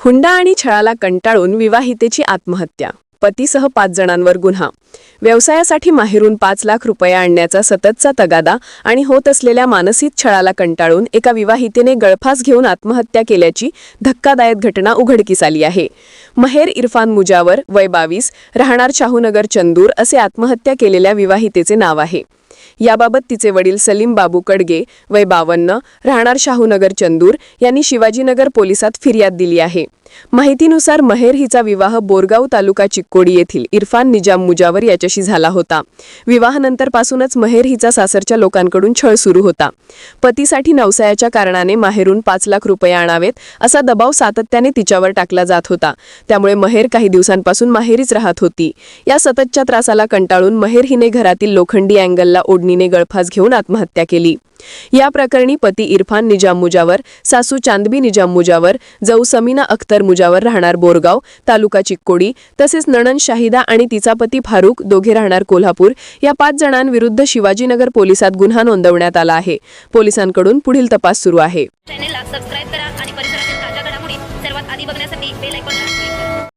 हुंडा आणि छळाला कंटाळून विवाहितेची आत्महत्या पतीसह पाच जणांवर गुन्हा. व्यवसायासाठी माहेरून पाच लाख रुपये आणण्याचा सततचा तगादा आणि होत असलेल्या मानसिक छळाला कंटाळून एका विवाहितेने गळफास घेऊन आत्महत्या केल्याची धक्कादायक घटना उघडकीस आली आहे. महेर इरफान मुजावर वय बावीस राहणार शाहूनगर चंदूर असे आत्महत्या केलेल्या विवाहितेचे नाव आहे. याबाबत तिचे वडील सलीम बाबू कडगे वय बावन्न राहणार शाहूनगर चंदूर यांनी शिवाजीनगर पोलिसात फिर्याद दिली आहे. माहितीनुसार महेर हिचा विवाह बोरगाव तालुका चिक्कोडी येथील इरफान निजाम मुजावर याच्याशी झाला होता. विवाहानंतरपासूनच महेर हिचा सासरच्या लोकांकडून छळ सुरू होता. पतीसाठी नवसायाच्या कारणाने माहेरून पाच लाख रुपये आणावेत असा दबाव सातत्याने तिच्यावर टाकला जात होता. त्यामुळे महेर काही दिवसांपासून माहेरीच राहत होती. या सततच्या त्रासाला कंटाळून महेर हिने घरातील लोखंडी अँगलला ओढणीने गळफास घेऊन आत्महत्या केली. या प्रकरणी पती इरफान निजाम मुजावर सासू चांदबी निजाम मुजावर जाऊ समीना अख्तर मुजावर राहणार बोरगाव तालुका चिक्कोडी तसेच नणन शाहिदा आणि तिचा पती फारुख दोघे राहणार कोल्हापूर या पाच जणांविरुद्ध शिवाजीनगर पोलिसात गुन्हा नोंदवण्यात आला आहे. पोलिसांकडून पुढील तपास सुरू आहे. चॅनेलला सबस्क्राईब करा आणि परिसरातील ताज्या घडामोडी सर्वात आधी बघण्यासाठी बेल आयकॉन